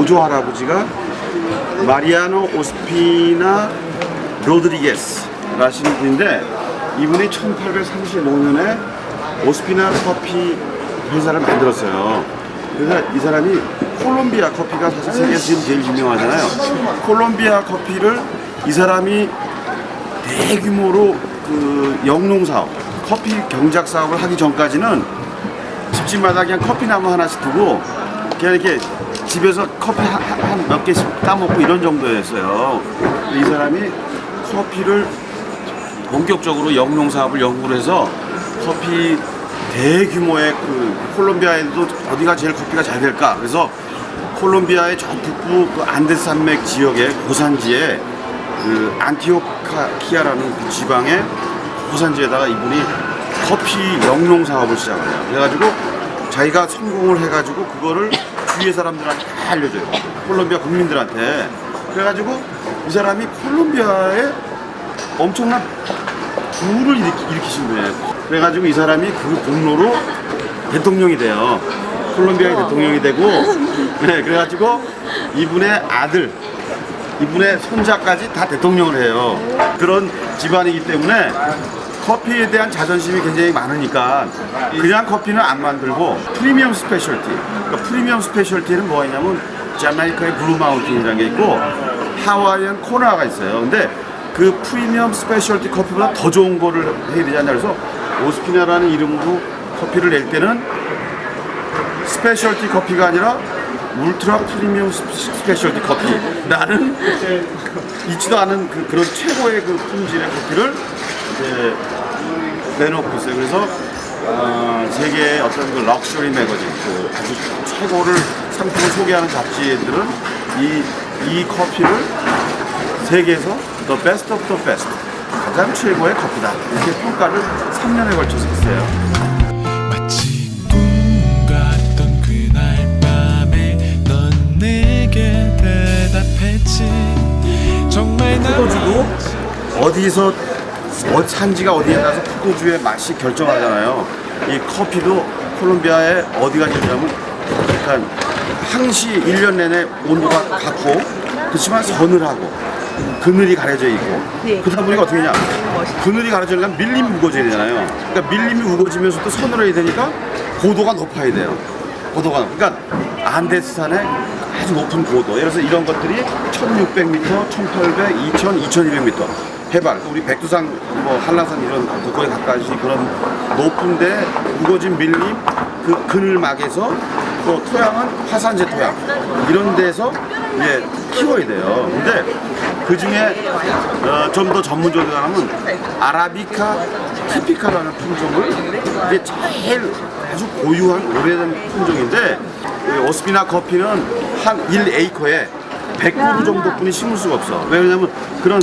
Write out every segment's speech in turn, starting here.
보조 할아버지가 마리아노 오스피나 로드리게스라시는 분인데 이분이 1835년에 오스피나 커피 회사를 만들었어요. 그래서 이 사람이 콜롬비아 커피가 사실 세계에서 지금 제일 유명하잖아요. 콜롬비아 커피를 이 사람이 대규모로 그 영농 사업, 커피 경작 사업을 하기 전까지는 집집마다 그냥 커피 나무 하나씩 두고 그냥 이렇게 집에서 커피 한 몇 개씩 따먹고 이런 정도였어요. 이 사람이 커피를 본격적으로 영농 사업을 연구를 해서 커피 대규모의 그 콜롬비아에도 어디가 제일 커피가 잘 될까? 그래서 콜롬비아의 저 북부 그 안데스 산맥 지역의 고산지에 그 안티오키아라는 그 지방의 고산지에다가 이분이 커피 영농 사업을 시작을 해요. 그래가지고 자기가 성공을 해가지고 그거를 주위의 사람들한테 다 알려줘요. 콜롬비아 국민들한테. 그래가지고 이 사람이 콜롬비아에 엄청난 부를 일으키, 일으키 신 분이에요. 그래가지고 이 사람이 그 공로로 대통령이 돼요. 콜롬비아의 대통령이 되고, 네, 그래가지고 이분의 아들, 이분의 손자까지 다 대통령을 해요. 그런 집안이기 때문에 커피에 대한 자존심이 굉장히 많으니까 그냥 커피는 안 만들고 프리미엄 스페셜티. 그러니까 프리미엄 스페셜티는 뭐가 있냐면 자메이카의 블루 마운틴이라는 게 있고 하와이안 코나가 있어요. 근데 그 프리미엄 스페셜티 커피보다 더 좋은 거를 해야 되지 않냐 그래서 오스피나라는 이름으로 커피를 낼 때는 스페셜티 커피가 아니라 울트라 프리미엄 스- 스페셜티 커피라는 있지도 않은 그, 그런 최고의 그 품질의 커피를 이제 내놓고 있어요. 그래서 어, 세계의 어떤 그 럭셔리 매거진, 그 아주 최고를 상품을 소개하는 잡지들은 이, 이 커피를 세계에서 the best of the best 가장 최고의 커피다 이렇게 평가를 3년에 걸쳐서 했어요. 정말 포도주도 어디서 어, 산지가 어디에 따라서 포도주의 맛이 결정하잖아요. 이 커피도 콜롬비아에 어디가 되냐면 약간 항시 1년 내내 온도가 같고 그렇지만 서늘하고 그늘이 가려져 있고 네. 그러다 보니까 어떻게 되냐 그늘이 가려지려면 밀림이 무거워져야 되잖아요. 그러니까 밀림이 무거워지면서도 서늘해야 되니까 고도가 높아야 돼요. 고도가 높- 그러니까 안데스산의 아주 높은 고도. 예를 들어서 이런 것들이 1600m, 1800, 2000, 2200m 해발. 우리 백두산, 뭐 한라산 이런 북거에 가까이 그런 높은데 무거워진 밀림 그 그늘막에서 또 토양은 화산재 토양 이런 데서 이제 키워야 돼요. 근데 그 중에 어, 좀 더 전문적으로 하면 아라비카 티피카라는 품종을 이게 제일 아주 고유한 오래된 품종인데 이 오스피나 커피는 한 1에이커에 100그루 정도뿐이 심을 수가 없어. 왜냐면 그런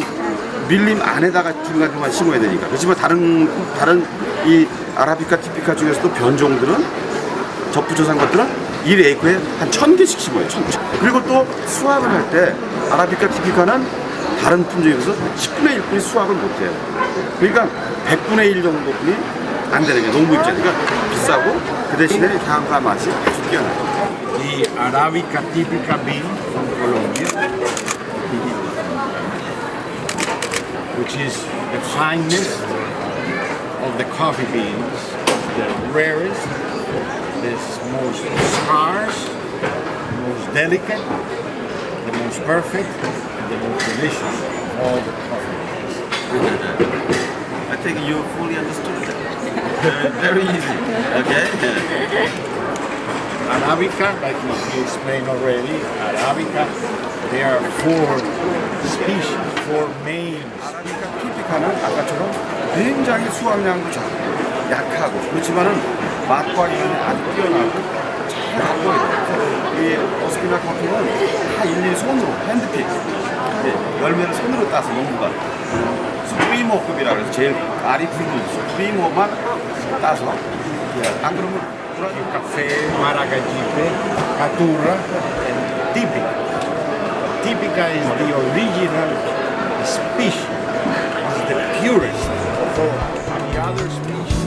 밀림 안에다가 중간중간 심어야 되니까. 그렇지만 다른 다른 이 아라비카 티피카 중에서도 변종들은 접부조산 것들은 1에이커에 한 1000개씩 심어요. 1000. 그리고 또 수확을 할 때 아라비카 티피카는 다른 품종에서 10분의 1뿐이 수확을 못해요. 그러니까 100분의 1 정도뿐이 안 되는 게 농부 입장에 그러니까 비싸고 그 대신에 향과 맛이 아주 뛰어나요. Arabica típica bean from Colombia, which is the finest of the coffee beans, the rarest, the most scarce, the most delicate, the most perfect, and the most delicious of all the coffee beans. I think you fully understood that. Very, very easy. Okay? Arabica, like you explained already, Arabica, there are four species, four main 아라비카 티피카는 아까처럼 굉장히 수확량도 작고 약하고 그렇지만은 맛과 향이 아주 뛰어나고 잘 갖고 있어요. 이 오스피나 커피는 다 일일이 손으로 핸드픽 예, 열매를 손으로 따서 농부가 수프리모급이라 그래서 제일 알이 굵은 수프리모만 따서 예, 안 그러면 불안이 café, maracajipe, caturra, and típica. Typica is the original species, it's the purest of all the other species.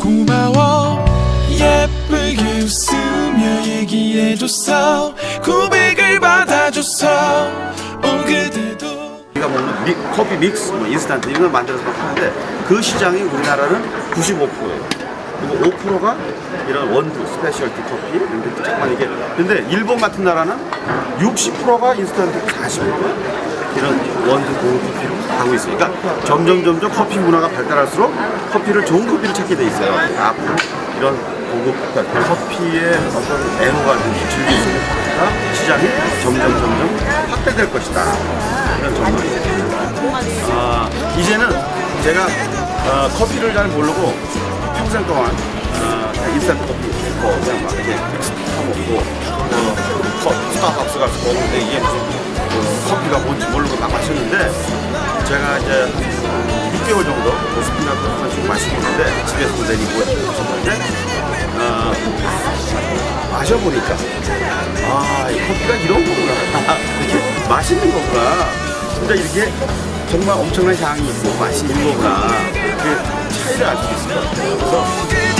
고마워 예쁘게 웃으며 얘기해줬어 고백을 받아 줬어 오 그대도 우리가 먹는 미- 커피 믹스, 뭐 인스턴트 이런 걸 만들어서 파는데 그 시장이 우리나라는 95%예요. 그리고 5%가 이런 원두, 스페셜티 커피 이런 데 잠깐 이게 근데 일본 같은 나라는 60%가 인스턴트고 40% 이런 원두 고급 커피로 가고 있어요. 그러니까 점점 점점 커피 문화가 발달할수록 커피를 좋은 커피를 찾게 돼 있어요. 앞으로 이런 고급 그러니까 커피의 어떤 애호가 즐길 수 있는 커피가 시장이 점점 점점 확대될 것이다. 이런 전망이에요. 아, 이제는 제가 어, 커피를 잘 모르고 평생 동안 어, 인스턴트 커피 뭐 그냥 막 이렇게 타먹고 어, 커- 스타벅스 가서 먹는데 이게 무슨 그 커피가 뭔지 모르고 막 마셨는데 제가 이제 6개월 정도 모스피나 커피를 마시고 있는데 집에서 내리고 마셨는데 어, 마셔보니까 아, 이 커피가 이런 거구나. 이렇게 맛있는 거구나. 진짜 이렇게 정말 엄청난 향이 있고 맛이 있는 거구나. 그 차이를 알 수 있을 것 같아요. 그래서